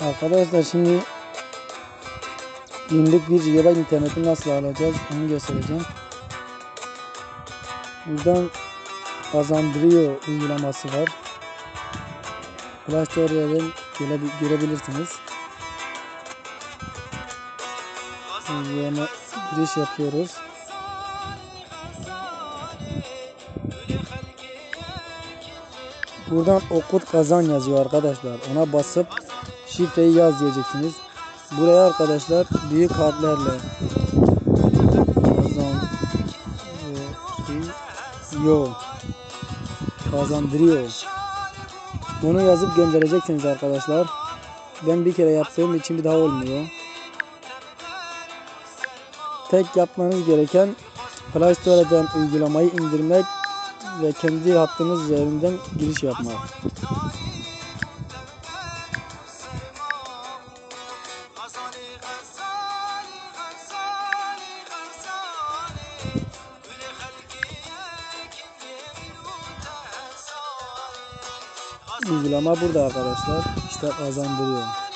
Arkadaşlar şimdi günlük 1 GB interneti nasıl alacağız onu göstereceğim. Buradan kazandırıyor uygulaması var. Play Store'dan göre- görebilirsiniz. Uygulama giriş yapıyoruz. Buradan okut kazan yazıyor arkadaşlar. Ona basıp şifreyi yaz diyeceksiniz. Buraya arkadaşlar büyük harflerle kazan yo kazandırıyor. Bunu yazıp göndereceksiniz arkadaşlar. Ben bir kere yaptığım için bir daha olmuyor. Tek yapmanız gereken Play Store'dan uygulamayı indirmek ve kendi hattınız üzerinden giriş yapmak. Uygulama burada arkadaşlar. İşte kazandırıyor.